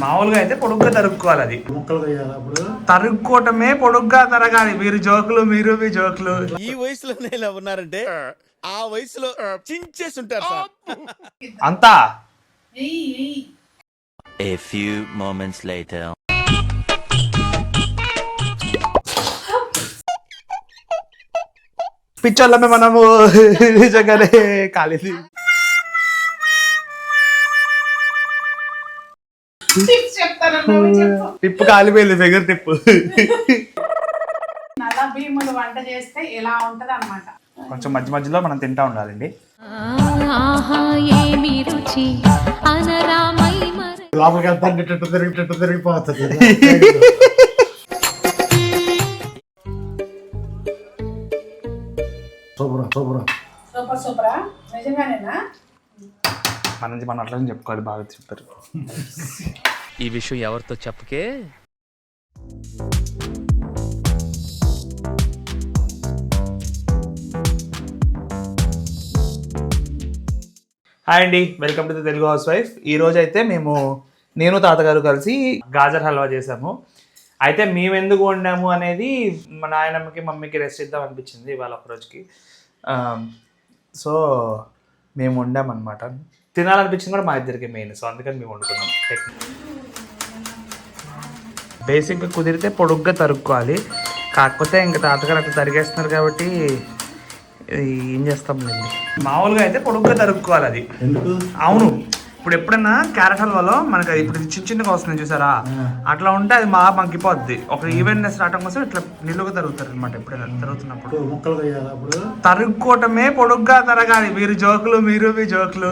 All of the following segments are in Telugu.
మామూలుగా అయితే పొడుగ్గా తరుక్కోవాలి అది. ముక్కలు వేయాలి అప్పుడు? తరుక్కోవటమే పొడుగ్గా తరగాలి. మీరు జోకులు మీరు మీ జోకులు. ఈ వయసులోనే ఇలా ఉన్నారంటే ఆ. వయసులో చించేసి ఉంటారు అంతా. A few moments later. పిచ్చోళ్ళమే మనము. నిజంగానే కాలేదు టిప్పు కాలిపోయింది ఫిగర్ టిప్పు నల్ల భీములు వంట చేస్తే ఎలా ఉంటది అనమాట కొంచెం మధ్య మధ్యలో మనం తింటా ఉండాలండి. లోపలికి వెళ్తా తిరిగిపోతుంది శుభ్రం శుభ్రం సూపర్ సూపరా. నిజంగానేనా? మన మనం అట్లనే చెప్పుకోవాలి బాగా చెప్పారు. ఈ విషయం ఎవరితో చెప్పకే? హాయ్ అండి welcome to the Telugu housewife ఈ రోజు అయితే మేము నేను తాతగారు కలిసి గాజర్ హల్వా చేసాము. అయితే మేము ఎందుకు వండాము అనేది మా నాయనమ్మకి మమ్మీకి రెస్ట్ ఇద్దాం అనిపించింది ఇవాళ ఒక రోజుకి. సో మేము వండామన్నమాట. తినాలనిపించింది కూడా మా ఇద్దరికి మెయిన్ సో అందుకని మేము వండుకున్నాం. బేసిక్గా కుదిరితే పొడుగ్గా తరుక్కోవాలి. కాకపోతే ఇంకా తాతగారు అట్లా తరిగేస్తున్నారు కాబట్టి ఏం చేస్తాంలేండి మామూలుగా అయితే పొడుగ్గా తరుక్కోవాలి అది. అవును. ఇప్పుడు ఎప్పుడన్నా క్యారెట్ హల్వాలో మనకి అది ఇప్పుడు చిన్న చిన్నగా వస్తుంది చూసారా? అట్లా ఉంటే అది బాగా మగ్గిపోద్ది. ఒక ఈవెంట్నెస్ రావడం కోసం ఇట్లా నిలువుగా తరుగుతారు అనమాట ఎప్పుడైనా తరుగుతున్నప్పుడు తరుక్కోవటమే పొడుగ్గా తరగాలి. మీరు జోకులు మీరు మీ జోకులు.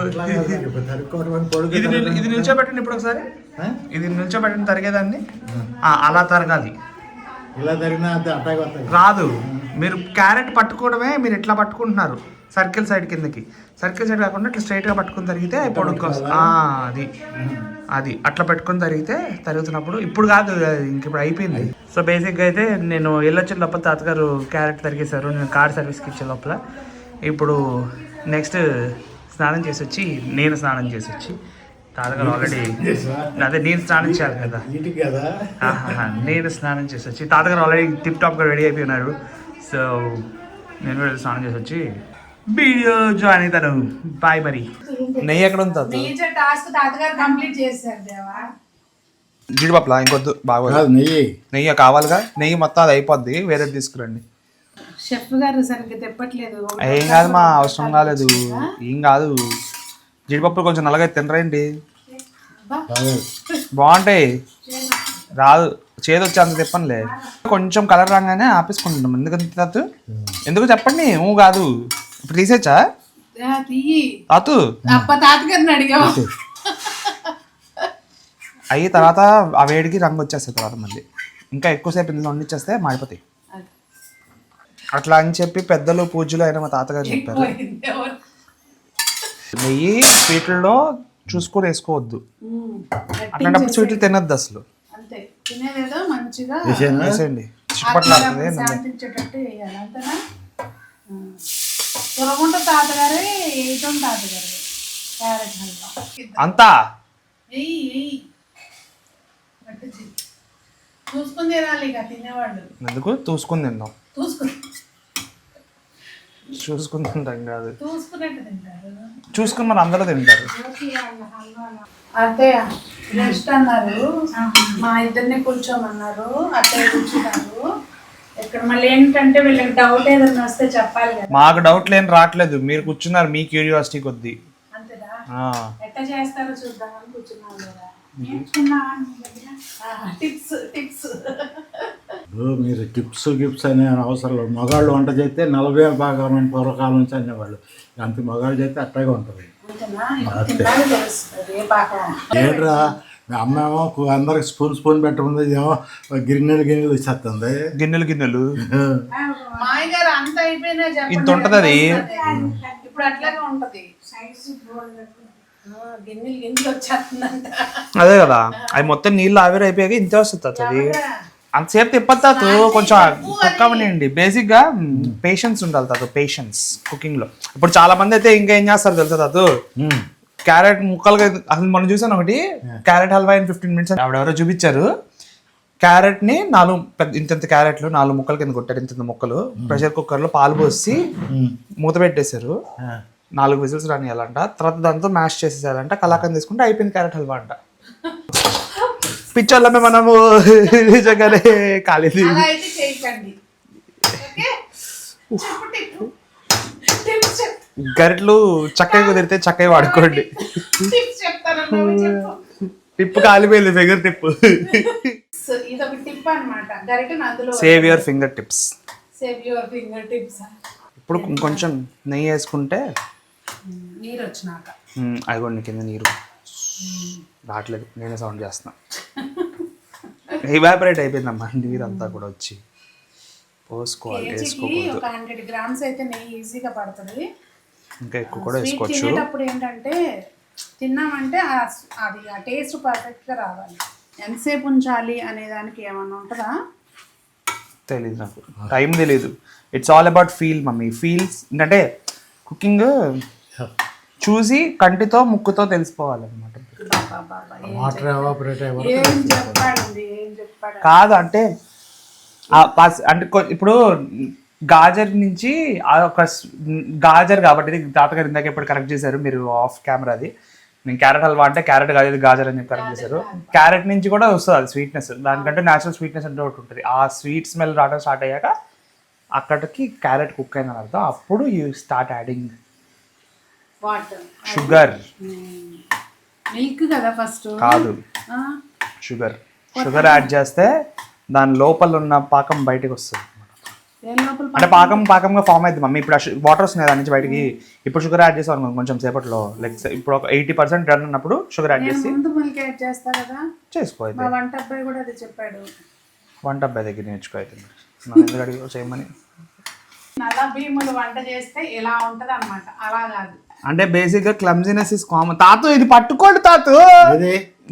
ఇది నిల్- ఇది నిల్చోబెట్టండి ఇప్పుడు ఒకసారి? ఇది నిల్చోబెట్టండి తరిగేదాన్ని. అలా తరగాలి. ఇలా రాదు. మీరు క్యారెట్ పట్టుకోవడమే మీరు ఎట్లా పట్టుకుంటున్నారు. సర్కిల్ సైడ్ కిందకి. సర్కిల్ సైడ్ కాకుండా ఇట్లా straight గా పట్టుకుని తరిగితే. ఆ, అది. అది. అట్లా పెట్టుకొని తరిగితే తరుగుతున్నప్పుడు ఇప్పుడు కాదు ఇంక ఇప్పుడు అయిపోయింది. సో బేసిక్గా అయితే నేను వెళ్ళొచ్చిన లోపల తాతగారు క్యారెట్ తరిగేశారు. నేను కార్ సర్వీస్కి ఇచ్చే లోపల. ఇప్పుడు నెక్స్ట్ స్నానం చేసి వచ్చి నేను స్నానం చేసి వచ్చి తాతగారు ఆల్రెడీ అదే నేను స్నానం చేయాలి కదా. నేను స్నానం చేసి వచ్చి తాతగారు ఆల్రెడీ టిప్ టాప్గా రెడీ అయిపోయినారు. సో నేను కూడా స్నానం చేసి వచ్చి వీడియో జాయిన్ అవుతాను బాయ్ మరి నెయ్యి ఎక్కడ ఉంది మేజర్ టాస్క్ తాతగారు కంప్లీట్ చేశారు దేవా. జీడిపప్పులా ఇంకొద్దు బాగా కాదు నెయ్యి. నెయ్యి కావాలిగా? నెయ్యి మొత్తం అది అయిపోద్ది వేరే తీసుకురండి. షెఫ్ గారు సరిగ్గా తెప్పట్లేదు. ఏం కాదు మా అవసరం కాలేదు. ఏం కాదు. జీడిపప్పులు కొంచెం నల్లగా తినరండి బాగుంటాయి. రాదు. చేదు వచ్చి అంత తిప్పనులే. కొంచెం కలర్ రాగానే ఆపేసుకుంటున్నాం. ఎందుకంత ఎందుకు చెప్పండి? ఊ కాదు. ఇప్పుడు తీసేచ్చా ఆ, తీయి. తాతు. అప్ప తాతగారిని అడిగావు? అయ్యి తర్వాత ఆ వేడికి రంగు వచ్చేస్తాయి తర్వాత మళ్ళీ. ఇంకా ఎక్కువసేపు ఇందులో వండిచ్చేస్తే మాడిపోతాయి. అట్లా అని చెప్పి పెద్దలు పూజలు అయిన మా తాతగారు చెప్పారు? నెయ్యి స్వీట్లలో చూసుకొని వేసుకోవద్దు. అట్లాంటప్పుడు స్వీట్లు తినద్దు అసలు. అంతే? వేసేయండి. చిట్టుపట్లు సురగుంట తాతగారే వేయటం తాతగారు. క్యారెట్ హల్వా అంతా? ఎయ్యి ఎయ్యి. చూసుకుని తినాలి ఇక తినేవాళ్ళు. ఎందుకు? చూసుకుని తిందాం చూసుకుని చూసుకుని తింటాం కాదు. చూసుకున్నట్టు తింటారు. చూసుకుని మరి అందరూ తింటారు. అత్తయ్య రెస్ట్ అన్నారు. మా ఇద్దరిని కూర్చోమన్నారు. అత్తయ్య కూర్చున్నారు. మళ్ళీ ఏంటంటే వీళ్ళకి డౌట్ ఏదైనా వస్తే చెప్పాలి కదా. మాకు డౌట్లు ఏం రావట్లేదు. మీరు కూర్చున్నారు మీ క్యూరియాసిటీ కొద్దీ. ఆ, ఎట్లా చేస్తారో చూద్దామని కూర్చున్నాం కదా. టిప్స్ టిప్స్ ఇప్పుడు మీరు టిప్స్ గిప్స్ అనే అవసరం లేదు. మగాళ్ళు వంట చేస్తే నలభై భాగం అని పూర్వకాలం నుంచి అనేవాళ్ళు. అంత మగాళ్ళు చేస్తే అట్టాగే ఉంటుంది. అంతేనా? ఇప్పుడు తిన్నాక తెలుస్తుంది. ఏ పాకం ఏంట్రా మీ అమ్మ ఏమో కు- అందరికి స్పూన్ స్పూన్ పెట్టముంది ఏమో గిన్నెలు గిన్నెలు ఇచ్చేస్తుంది గిన్నెలు గిన్నెలు. ఇంత ఉంటది అది. ఇప్పుడు అట్లాగే ఉంటది. ఆ, గిన్నెలు గిన్నెలు వచ్చేస్తుందంట అదే కదా. అవి మొత్తం నీళ్ళు ఆవిరి అయిపోయాక ఇంతే వస్తుంది అది. అంతసేపు తిప్పదు తాత. కొంచెం కుక్ అవ్వనివ్వండి బేసిక్గా పేషెన్స్ ఉండాలి తాత పేషెన్స్ కుకింగ్లో. ఇప్పుడు చాలా మంది అయితే ఇంకా ఏం చేస్తారు తెలుసా తాత. క్యారెట్ ముక్కలుగా అసలు మనం చూసాను ఒకటి. Carrot halwa in fifteen minutes ఆవిడెవరో చూపించారు. క్యారెట్ని నాలుగు పెద్ద ఇంత ఇంత క్యారెట్లు నాలుగు ముక్కలు కింద కొట్టారు ఇంత ఇంత ముక్కలు ప్రెషర్ కుక్కర్లో పాలు పోసి మూత పెట్టేశారు. నాలుగు విజిల్స్ రానియాలంట. తర్వాత దాంతో మ్యాష్ చేసేసారంట కలాకండ్ తీసుకుంటే అయిపోయింది క్యారెట్ హల్వా అంట. పిచ్చోళ్ళమే మనము నిజంగానే కాలేదు అలా అయితే చేయకండి ఓకే చెప్పు టిప్పు టిప్స్ చెప్ గరిట్లు చక్కగా కుదిరితే చక్కగా వాడుకోండి. టిప్పు కాలిపోయింది figure tip save your fingertips fingertips ఇప్పుడు కొంచెం నెయ్యి వేసుకుంటే నీరు వచ్చినాక. అదిగోండి కింద నీరు. రావట్లేదు నేనే సౌండ్ చేస్తున్నా. ఇవాపరేట్ అయిపోయిందమ్మా నీరు అంతా కూడా వచ్చి. పోసుకోవాలి వేసుకోకూడదు. హండ్రెడ్ గ్రామ్స్ అయితే నెయ్యి ఈజీగా పడుతుంది. ఇంకా ఎక్కువ కూడా వేసుకోవచ్చు. తినేటప్పుడు ఏంటంటే తిన్నామంటే ఆ- అది ఆ టేస్ట్ పర్ఫెక్ట్గా రావాలి. ఎంతసేపు ఉంచాలి అనే దానికి ఏమన్నా ఉంటుందా? తెలీదు నాకు. టైం తెలీదు. It's all about feel mummy. Feels అంటే కుకింగ్ చూసి కంటితో ముక్కుతో తెలిసిపోవాలన్నమాట. కాదు అంటే ఆ పస్- అంటే ఇప్పుడు గాజర్ నుంచి ఒక గాజర్ కాబట్టి ఇది తాతగారు ఇందాక ఎప్పుడు కరెక్ట్ చేశారు మీరు ఆఫ్ కెమెరా అది. నేను క్యారెట్ హల్వా అంటే క్యారెట్ కాదు ఇది గాజర్ అని చెప్పి కరెక్ట్ చేశారు. క్యారెట్ నుంచి కూడా వస్తుంది అది స్వీట్నెస్ దానికంటే న్యాచురల్ స్వీట్నెస్ అంటే ఒకటి ఉంటుంది. ఆ స్వీట్ స్మెల్ రావడం స్టార్ట్ అయ్యాక అక్కడికి క్యారెట్ కుక్ అయిందని అర్థం అప్పుడు you start adding sugar milk కదా ఫస్ట్ కాదు. షుగర్ షుగర్ యాడ్ చేస్తే దాని లోపల ఉన్న పాకం బయటకు వస్తుంది. అంటే పాకం పాకంగా ఫామ్ అయింది మమ్మీ. ఇప్పుడు వాటర్ వస్తున్నాయి దాని నుంచి బయటికి. ఇప్పుడు షుగర్ యాడ్ చేసాం అనుకో కొంచెం సేపట్లో. లైక్ ఇప్పుడు ఒక ఎయిటీ పర్సెంట్ రన్ ఉన్నప్పుడు షుగర్ యాడ్ చేసి యాడ్ చేస్తా కదా. చేసుకో మా అయితే వంట అబ్బాయి కూడా అది చెప్పాడు. వంట అబ్బాయి దగ్గర నేర్చుకో అయితే ఎందుకు చేయమని. నల్ల భీములు వంట చేస్తే ఎలా ఉంటది అనమాట అలా కాదు. అంటే బేసిక్గా క్లమ్జినెస్ ఇస్ కామన్ తాతు ఇది పట్టుకోండి తాతు.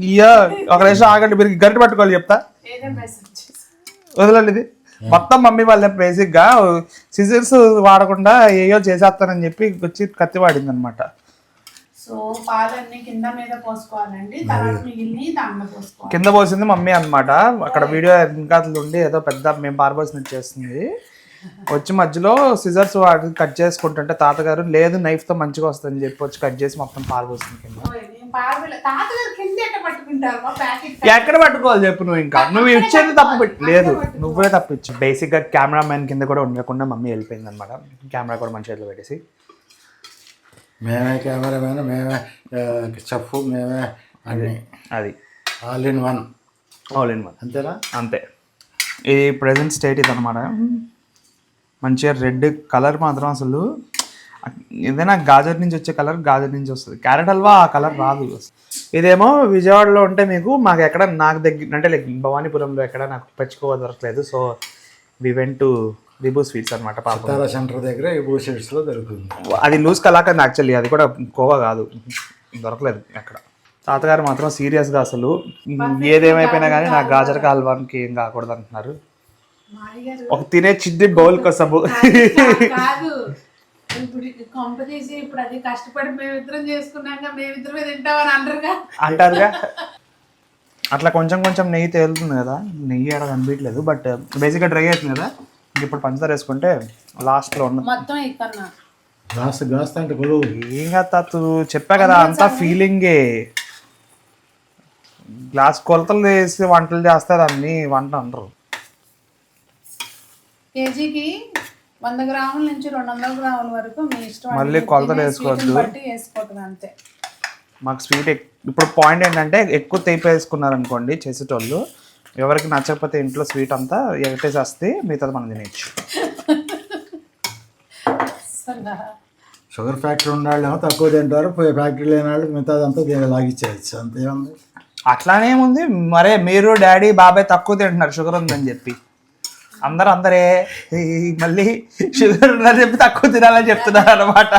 ఇయ్యో ఒక నిమిషం ఆగండి మీరు గరిట పట్టుకోవాలి చెప్తా. వదలండి ఇది. మొత్తం మమ్మీ వాళ్ళ బేసిక్గా సిజర్స్ వాడకుండా ఏయో చేసేస్తానని చెప్పి వచ్చి కత్తి వాడింది అనమాట సో పాలన్నీ కింద మీద పోసుకోవాలండి. తర్వాత మిగిలిన దాంట్లో పోసుకోవాలి. కింద పోసింది మమ్మీ అన్నమాట. అక్కడ వీడియో ఇంకా ఉండి ఏదో పెద్ద మేము పారబోసినట్టు చేస్తుంది వచ్చి మధ్యలో సిజర్స్ వాడి కట్ చేసుకుంటుంటే తాతగారు లేదు knife తో మంచిగా వస్తుందని చెప్పి వచ్చి కట్ చేసి మొత్తం పారబోసింది కింద. ఎక్కడ పట్టుకోవాలి చెప్పు నువ్వు ఇంకా? నువ్వు ఇచ్చేది తప్పు పెట్టి లేదు నువ్వే తప్పు ఇచ్చు బేసిక్గా కెమెరా మ్యాన్ కింద కూడా ఉండకుండా మమ్మీ వెళ్ళిపోయింది అనమాట కెమెరా కూడా మంచి చేతిలో పెట్టేసి. మేమే కెమెరామెన్ మేమే చెఫ్ మేమే అన్ని. అది all in one all in one అంతేనా? అంతే. ఈ ప్రజెంట్ స్టేట్ ఇది అనమాట మంచిగా రెడ్ కలర్ మాత్రం అసలు ఏదైనా గాజర్ నుంచి వచ్చే కలర్ గాజర్ నుంచి వస్తుంది. క్యారెట్ హల్వా ఆ కలర్ రాదు. ఇదేమో విజయవాడలో ఉంటే మీకు మాకు ఎక్కడ నాకు దగ్గర అంటే లైక్ భవానీపురంలో ఎక్కడ నాకు పెంచుకోవ దొరకలేదు. సో వి వెంట్ టు రిబూ స్వీట్స్ అనమాట పాపం. సెంటర్ దగ్గర ఈ బూ లో దొరుకుతుంది. అది లూజ్ కలాకండ్ యాక్చువల్లీ అది కూడా కోవా కాదు. దొరకలేదు ఎక్కడ. తాతగారు మాత్రం సీరియస్గా అసలు. ఏదేమైపోయినా కానీ నాకు గాజర్ హల్వాకి ఏం కాకూడదు అంటున్నారు. ఒక తినే చిద్ది బౌల్ కోసము కాదు. ఇప్పుడు కొంప తీసి ఇప్పుడు అది కష్టపడి మేమిద్దరం చేసుకున్నాక మేమిద్దరమే తింటామని అంటారుగా? అంటారుగా? అట్లా కొంచెం కొంచెం నెయ్యి తేలుతుంది కదా. నెయ్యి ఎక్కడ కనిపించలేదు బట్ బేసిక్గా డ్రై అవుతుంది కదా. ఇప్పుడు పంచదార వేసుకుంటే లాస్ట్లో ఉన్న మొత్తం అంటే కొలువు ఏం కాదు తాతు చెప్పా కదా అంతా ఫీలింగే గ్లాస్ కొలతలు వేసి వంటలు చేస్తారు అన్ని వంట అనరు. కేజీకి వంద గ్రాముల నుంచి రెండు వందల గ్రాముల వరకు మీ ఇష్టం మళ్ళీ. కొలతలు వేసుకోవద్దు. బట్టి వేసుకోవటం అంతే. మాకు స్వీట్ ఇప్పుడు పాయింట్ ఏంటంటే ఎక్కువ తేపి వేసుకున్నారు అనుకోండి చేసేటోళ్ళు ఎవరికి నచ్చకపోతే ఇంట్లో స్వీట్ అంతా ఎగటేసేస్తే మిగతాది మనం తినేయచ్చు. అసలు. షుగర్ ఫ్యాక్టరీ ఉన్న వాళ్ళు ఏమో తక్కువ తింటారు ఫ్యాక్టరీ లేని వాళ్ళు మిగతాదంతా దీన్ని లాగిచ్చేయచ్చు అంతే ఉంది అట్లానే ఉంది మరే మీరు డాడీ బాబాయ్ తక్కువ తింటున్నారు షుగర్ ఉందని చెప్పి. అందరూ అందరే మళ్ళీ షుగర్ ఉందని చెప్పి తక్కువ తినాలని చెప్తున్నారు అనమాట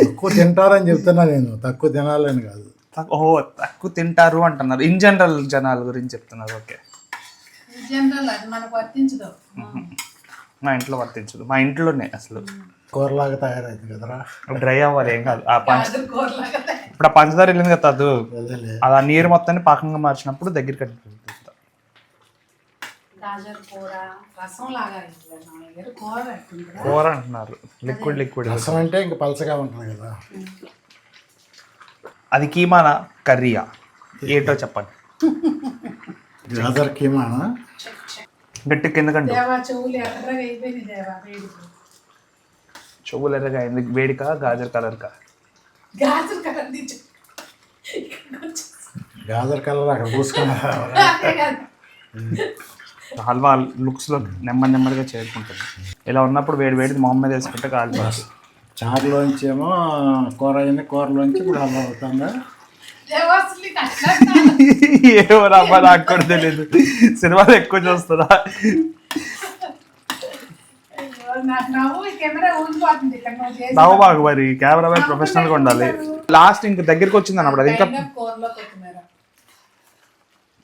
తక్కువ తింటారని చెప్తున్నా నేను. తక్కువ తినాలని కాదు. ఓ తక్కువ తింటారు అంటున్నారు. ఇన్ జనరల్ జనాల గురించి చెప్తున్నారు ఓకే. మా ఇంట్లో వర్తించదు. మా ఇంట్లోనే అసలు. కూరలాగా తయారైంది కదరా. డ్రై అవ్వాలి ఏం కాదు. ఆ పంచ ఇప్పుడు ఆ పంచదార వెళ్ళింది కదా అది. ఆ నీరు మొత్తాన్ని పాకంగా మార్చినప్పుడు దగ్గరికి కనిపిస్తుంది గాజర్ కూర రసం లాగా అంటున్నారు. Liquid liquid. రసం అంటే ఇంక పలచగా ఉంటుంది కదా. అది కీమానా? కర్రీయా? ఏంటో చెప్పండి. గాజర్ కీమానా? గట్టి కిందకండి చెవులు ఎర్రగా అయిపోయింది దేవా వేడికి. అయింది. గాజర్ కలర్ కా గాజర్ కలర్ గాజర్ కలర్ అక్కడ పూసుకున్నా హల్వా లుక్స్లో నెమ్మది నెమ్మదిగా చేరుకుంటుంది. ఇలా ఉన్నప్పుడు వేడి వేడి మొహం మీద వేసుకుంటే కాలిపోతుంది చారులోంచి ఏమో కూర అయింది కూరలోంచి ఇప్పుడు అల్లం అవుతుందా? ఏమో రమ్మా నాకు కూడా తెలియదు సినిమాలు ఎక్కువ చూస్తుందా? నవ్వు బాగు మరి కెమెరా ప్రొఫెషనల్గా ఉండాలి. లాస్ట్ ఇంక దగ్గరికి వచ్చింది అన్నప్పుడు అది ఇంకా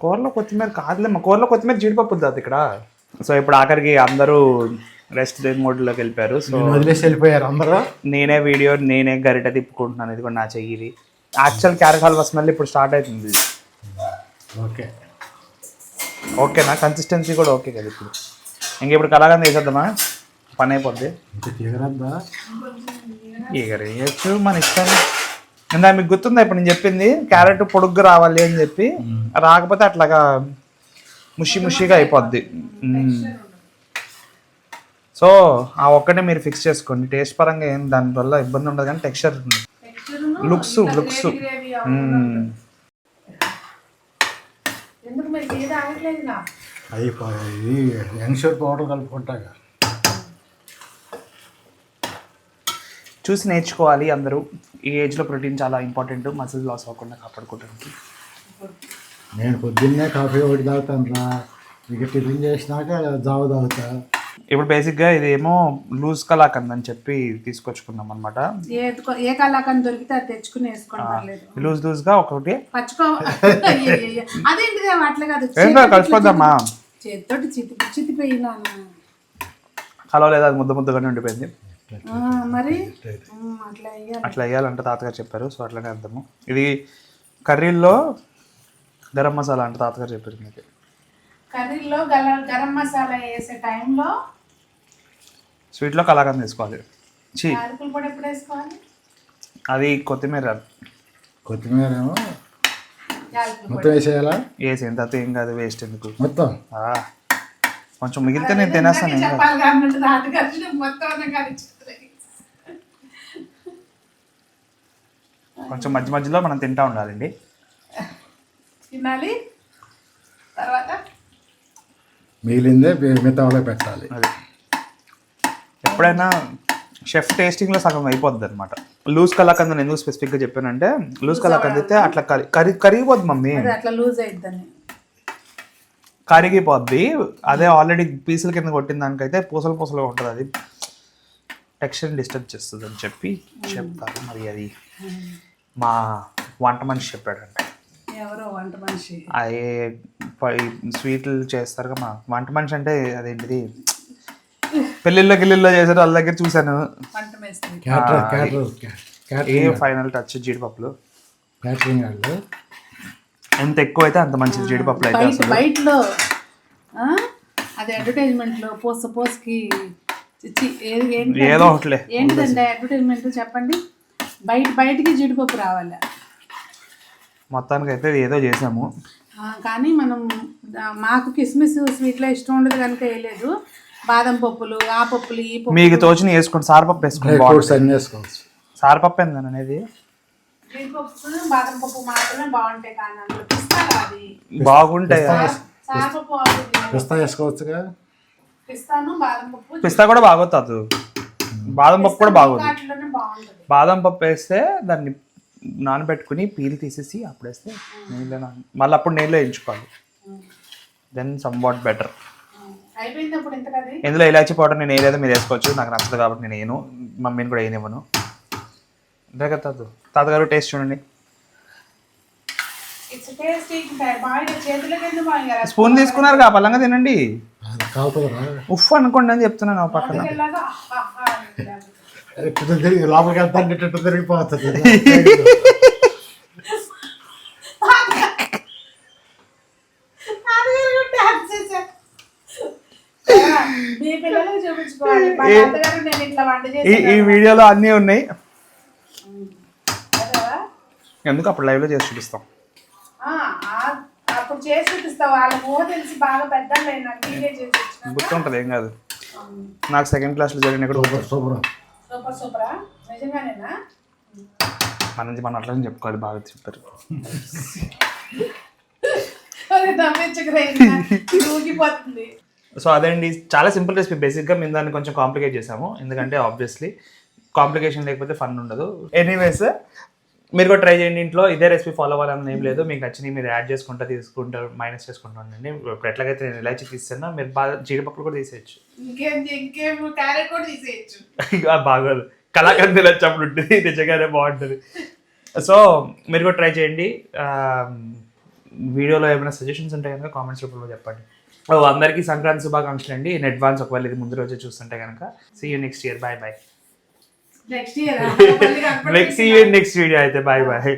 కూరలో కొత్తిమీర కాదులేమ్మా. కూరలో కొత్తిమీర జీడిపప్పు ఉంది ఇక్కడ. సో ఇప్పుడు ఆఖరికి అందరూ రెస్ట్ మోడ్లోకి వెళ్ళిపోయారు. సో వదిలేసి వెళ్ళిపోయారు అందరూ. నేనే వీడియో నేనే గరిట తిప్పుకుంటున్నాను. ఇది కూడా నా చెయ్యిది. యాక్చువల్ క్యారెట్ హల్వా స్మెల్ ఇప్పుడు స్టార్ట్ అవుతుంది. ఓకే. ఓకేనా కన్సిస్టెన్సీ కూడా ఓకే కదా ఇప్పుడు. ఇంక ఇప్పుడు కలాగంద వేసేద్దామా పని అయిపోద్ది. ఇక వేయచ్చు మన ఇష్టం. ఇందా మీకు గుర్తుందా? ఇప్పుడు నేను చెప్పింది క్యారెట్ పొడుగ్గా రావాలి అని చెప్పి. రాకపోతే అట్లాగా ముషి ముషిగా అయిపోద్ది. సో ఆ ఒక్కటే మీరు ఫిక్స్ చేసుకోండి. టేస్ట్ పరంగా ఏం దానివల్ల ఇబ్బంది ఉండదు కానీ టెక్స్చర్ లుక్స్ లుక్స్ అయిపోయి యంగ్షూర్ పౌడర్ కలుపుకుంటాగా చూసి నేర్చుకోవాలి అందరూ. ఈ ఏజ్లో ప్రోటీన్ చాలా ఇంపార్టెంట్ మసిల్ లాస్ అవ్వకుండా కాపాడుకోవడానికి. నేను పొద్దున్నే కాఫీ ఒకటి తాగుతాను రా ఇక టిఫిన్ చేసినాక జావ తాగుతా. ఇప్పుడు బేసిక్గా ఇదేమో లూజ్ కలాకండ్ అని చెప్పి తీసుకొచ్చుకున్నాం అనమాట ఏ ఏ కళాకని దొరికితే అది తెచ్చుకుని వేసుకోండి పర్లేదు. లూజ్ లూజ్గా ఒకటి. పచ్చుకో. అదేంటిదే అట్లా కాదు. ఏం కాదు కలిసిపోద్దామా చేతితోటి చితి చితిపోయినా. కలవలేదు అది ముద్ద ముద్దగానే ఉండిపోయింది. మరి? అట్లా వేయాలంటే తాతగారు చెప్పారు సో అట్లనే అర్థము. ఇది కర్రీల్లో గరం మసాలా అంటే తాతగారు చెప్పారు మీకు. కర్రీలో గల గరం మసాలా వేసే టైంలో స్వీట్లో కలాకండ్ తీసుకోవాలి చీ యాలకుల పొడి ఎప్పుడు వేసుకోవాలి? అది కొత్తిమీర. కొత్తిమీర ఏమో? మొత్తం వేసేయాలా? వేసేం తర్వాత ఏం కాదు వేస్ట్ ఎందుకు? మొత్తం? ఆ, కొంచెం మిగిలితే నేను. తినేస్తాను కొంచెం మధ్య మధ్యలో మనం తింటా ఉండాలండి. తినాలి. తర్వాత? మిగిలిందే మిగతా వాళ్ళకి పెట్టాలి. అది. ఎప్పుడైనా షెఫ్ టేస్టింగ్లో సగం అయిపోద్ది అనమాట లూజ్ కలాకండ్ నేను ఎందుకు స్పెసిఫిక్గా చెప్పానంటే లూజ్ కలాకండ్ అయితే అట్లా కరి కరి కరిగిపోద్ది మమ్మీ. అది అట్లా లూజ్ అయిద్దని. కరిగిపోద్ది. అదే ఆల్రెడీ పీసుల కింద కొట్టిన దానికైతే పూసలు పూసలుగా ఉంటుంది అది. టెక్స్చర్ డిస్టర్బ్ చేస్తుంది అని చెప్పి చెప్తారు. మరి అది మా వంట మనిషి చెప్పాడంట. ఎవరో వంట మనిషి? స్వీట్లు చేస్తారు కదా మా వంట మనిషి అంటే అదేంటిది? పెళ్ళిళ్ళో గిల్లిల్లో చేశారు వాళ్ళ దగ్గర చూశాను. ఏ ఫైనల్ టచ్ జీడిపప్పులు? క్యాటరింగ్ వాళ్ళు ఎంత ఎక్కువ అయితే అంత మంచిది జీడిపప్పులు అయితే బయట అసలు. బయటలో ఆ? అది అడ్వర్టైజ్మెంట్లో పోస పోస్కి చిచ్చి ఏది ఏంటి ఏదో ఒకటిలే ఏంటిదండి అడ్వర్టైజ్మెంట్ చెప్పండి? బయట బయటికి జీడిపప్పు రావాలి? మొత్తానికి అయితే ఏదో చేసాము. ఆ, కానీ మనం ఆ, మాకు కిస్మిస్ స్వీట్లో ఇష్టం ఉండదు కనుక వేయలేదు బాదం పప్పులు ఆ పప్పులు ఈ పప్పు మీకు తోచిన వేసుకోండి సారపప్పు డ్రై వేసుకోండి ఫ్రూట్స్ అన్నీ వేసుకోవచ్చు. సారపప్పు ఏందని అనేది? జీడిపప్పు బాదం పప్పు మాత్రమే బాగుంటాయి కానీ అందులో పిస్తా బాగుంటాయి. పిస్తా వేసుకోవచ్చుగా పిస్తాను బాదం పప్పు పిస్తా కూడా బాగోతుంది. బాదం పప్పు కూడా బాగోదు. వాటిలోనే బాగుంటుంది. బాదం పప్పు వేస్తే దాన్ని నానబెట్టుకుని పీల్ తీసేసి అప్పుడు వేస్తే నీళ్ళు నాన మళ్ళీ అప్పుడు నీళ్ళు వేయించుకోవాలి. దెన్ సమ్ వాట్ బెటర్ అయిపోయింది అప్పుడు ఎంత కది ఇందులో ఇలాచి పౌడర్ నేను వేయలేదు మీరు వేసుకోవచ్చు నాకు నచ్చదు కాబట్టి నేను వేయను. మమ్మీని కూడా వేయనివ్వను. అంతే కదా తాతగారు టేస్ట్ చూడండి. స్పూన్ తీసుకున్నారు కా పల్లంగా తినండి. ఉఫ్ అనుకోండి అని చెప్తున్నాను ఆ పక్కన. లోపలికి వెళ్తా ఇటు తిరిగిపోతుంది నాన్నగారు కూడా డాన్స్ చేశారు. ఆ, మీ పిల్లలకు చూపించుకోవాలి మా ఏ- తాతగారు నేను ఇట్లా వంట ఈ ఈ చేసి వీడియోలో అన్నీ ఉన్నాయి ఎందుకు అప్పుడు లైవ్లో చేసి చూపిస్తాం? అప్పుడు చేసి చూపిస్తావు వాళ్ళకు తెలిసి బాగా వచ్చినాక. గుర్తుంటుంది ఏం కాదు. నాకు సెకండ్ క్లాస్లో జరిగిన కూడా గుర్తు శుభ్రం సూపర్ సూపరా? నిజంగానేనా? మన నుంచి మనం అట్లనే చెప్పుకోవాలి బాగా చెప్పారు అది నమ్మించకరా ఊగిపోతుంది. సో అదేండి చాలా సింపుల్ రెసిపీ బేసిక్గా మేము దాన్ని కొంచెం కాంప్లికేట్ చేసాము. ఎందుకంటే ఆబ్వియస్లీ కాంప్లికేషన్ లేకపోతే ఫన్ ఉండదు. ఎనీవేస్ మీరు కూడా ట్రై చేయండి ఇంట్లో. ఇదే రెసిపీ ఫాలో అవ్వాలని ఏం లేదు. మీకు నచ్చినవి మీరు యాడ్ చేసుకుంటా తీసుకుంటారు మైనస్ చేసుకుంటూ ఉండండి. ఇప్పుడు ఎట్లాగైతే నేను ఇలాచి తీస్తున్నా మీరు బాగా జీడిపప్పులు కూడా తీసేయచ్చు. క్యారెట్ కూడా తీసేయచ్చు. బాగోదు. కళాకంది వచ్చప్పుడు ఉంటుంది. నిజంగానే బాగుంటుంది. సో మీరు కూడా ట్రై చేయండి. వీడియోలో ఏమైనా సజెషన్స్ ఉంటే కనుక కామెంట్స్ రూపంలో చెప్పండి. అందరికీ సంక్రాంతి శుభాకాంక్షలు అండి ఇన్ అడ్వాన్స్ ఒకవేళ ఇది ముందు రోజే చూస్తుంటే కనుక. See you next year bye bye next year next year next video అయితే బాయ్ బాయ్